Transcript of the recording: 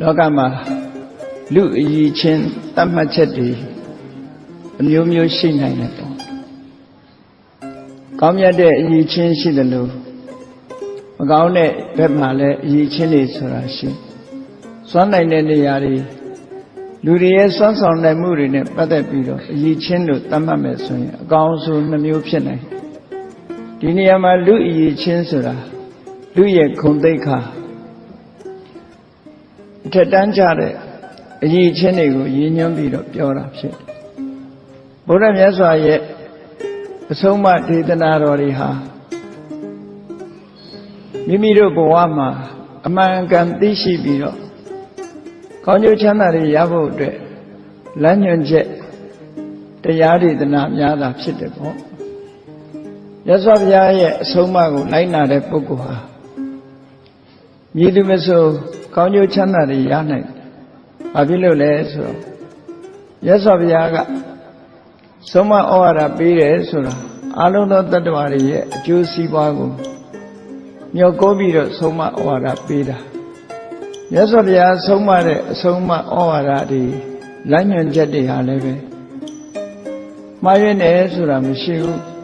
လောကမှာလူအည်ချင်းတတ်မှတ်ချက်တွေအမျိုးမျိုးရှိနိုင်တယ်ပေါ့ကောင်းမြတ်တဲ့အည်ချင်းရှိတယ်လို့မကောင်းတဲ့ဘက်မှာလည်းအည်ချင်းတွေဆိုတာရှိစွမ်းနိုင်တဲ့နေရာတွေလူတွေရဲ့စွမ်းဆောင်နိုင်မှုတွေနဲ့ပတ်သက်ပြီးတော့အည်ချင်းလို့သတ်မှတ်မယ်ဆိုရင်အကောင်းဆုံးနှမျိုးဖြစ်နိုင်ဒီနေရာမှာလူအည်ချင်းဆိုတာလူရဲ့ခုံသိက္ခာ အထက်တန်းကြတဲ့အရေးချင်းတွေကိုရည်ညွှန်းပြီးတော့ပြောတာဖြစ်တယ်။ဘုရားမြတ်စွာရဲ့အဆုံးအမဒေသနာတော်တွေဟာမိမိတို့ဘဝမှာအမှန်ကန်သိရှိပြီးတော့ကောင်းကျိုးချမ်းသာတွေရဖို့အတွက်လမ်းညွှန်ချက်တရားဒေသနာများတာဖြစ်တယ်ပေါ့။မြတ်စွာဘုရားရဲ့အဆုံးအမကိုလိုက်နာတဲ့ပုဂ္ဂိုလ်ဟာမြည်သူမဆို ကောင်းကျိုးချမ်းသာတွေရနိုင်တယ်။ဘာဖြစ်လို့လဲဆိုတော့ရသော်ဘုရားကဆုံးမဩဝါဒပေးတယ်ဆိုတာအလုံးသောတတ္တဝါတွေရဲ့အကျိုးစီးပွားကိုမျှော်ကိုးပြီးတော့ဆုံးမဩဝါဒပေးတာ။ရသော်ဘုရားဆုံးမတဲ့အဆုံးမဩဝါဒတွေလမ်းညွှန်ချက်တွေဟာလည်းပဲမှားရွေးတယ်ဆိုတာမရှိဘူး